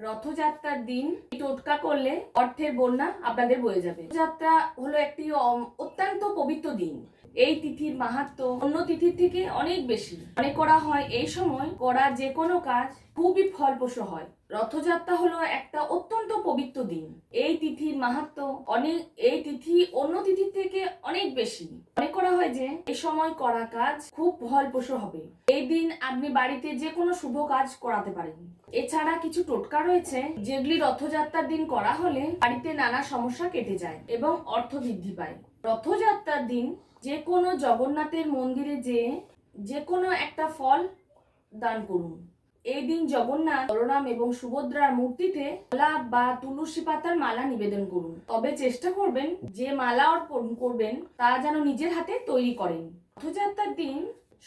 রথযাত্রার দিন টোটকা করলে অর্থের বন্যা আপনাদের বয়ে যাবে। রথযাত্রা হলো একটি অত্যন্ত পবিত্র দিন। এই তিথির মাহাত্ম অন্য তিথির থেকে অনেক বেশি। মনে করা হয় এই সময় করা যে কোনো কাজ খুবই ফলপ্রসূ হয়। রথযাত্রা হলো একটা অত্যন্ত পবিত্র দিন। এই তিথির মাহাত্ম অনেক, এই তিথি অন্য তিথির থেকে অনেক বেশি। মনে করা হয় যে এই সময় করা কাজ খুব ফলপ্রসূ হবে। এই দিন আপনি বাড়িতে যে কোনো শুভ কাজ করাতে পারেন। এছাড়া কিছু টোটকা রয়েছে যেগুলি রথযাত্রার দিন করা হলে বাড়িতে নানা সমস্যা কেটে যায় এবং অর্থ বৃদ্ধি পায়। রথযাত্রার দিন যে কোনো জগন্নাথের মন্দিরে যে যে কোনো একটা ফল দান করুন। এই দিন জগন্নাথ, বলরাম এবং সুভদ্রার মূর্তিতে মালা বা তুলসী পাতার মালা নিবেদন করুন। তবে চেষ্টা করবেন যে মালা অর্পণ করবেন, তা যেন নিজের হাতে তৈরি করেন। রথযাত্রার দিন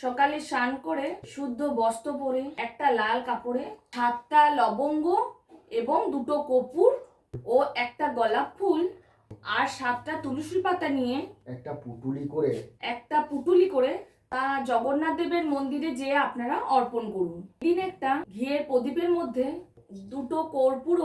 সকালে স্নান করে শুদ্ধ বস্ত্র পরে একটা লাল কাপড়ে সাতটা লবঙ্গ এবং দুটো কপুর ও একটা গোলাপ ফুল আর সাতটা তুলসী পাতা নিয়ে একটা পুটুলি করে একটা পুটুলি করে তা জগন্নাথ দেবের মন্দিরে যেয়ে আপনারা অর্পণ করুন। দিন একটা ঘিয়ের প্রদীপের মধ্যে দুটো কর্পূর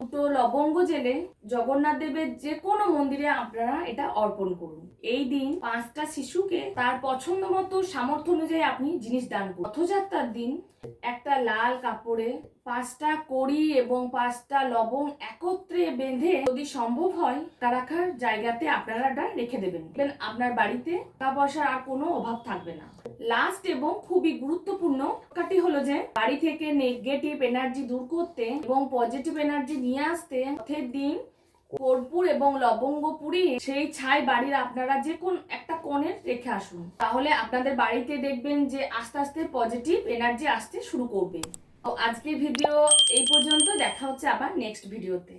দুটো লবঙ্গ জেলে জগন্নাথ দেবের যে কোনো মন্দিরে আপনারা এটা অর্পণ করুন। এই দিন পাঁচটা শিশুকে তার পছন্দ মতো সামর্থ্য অনুযায়ী আপনি জিনিস দান করুন। রথযাত্রার দিন একটা লাল কাপড়ে পাঁচটা কড়ি এবং পাঁচটা লবং একত্রে বেঁধে যদি সম্ভব হয়, তা রাখার জায়গাতে আপনারা এটা রেখে দেবেন। আপনার বাড়িতে টাকা পয়সার আর কোনো অভাব থাকবে না। লাস্ট এবং খুবই গুরুত্বপূর্ণ। কাটি হলো যে, বাড়ি থেকে নেগেটিভ এনার্জি দূর করতে এবং পজিটিভ এনার্জি নিয়ে আসতে রথের দিন কর্পূর এবং লবঙ্গ পুড়িয়ে সেই ছাই বাড়ির আপনারা যে কোন একটা কোণে রেখে আসুন। তাহলে আপনাদের বাড়িতে দেখবেন যে আস্তে আস্তে পজিটিভ এনার্জি আসতে শুরু করবে। তো আজকের ভিডিও এই পর্যন্ত, দেখা হচ্ছে আবার নেক্সট ভিডিওতে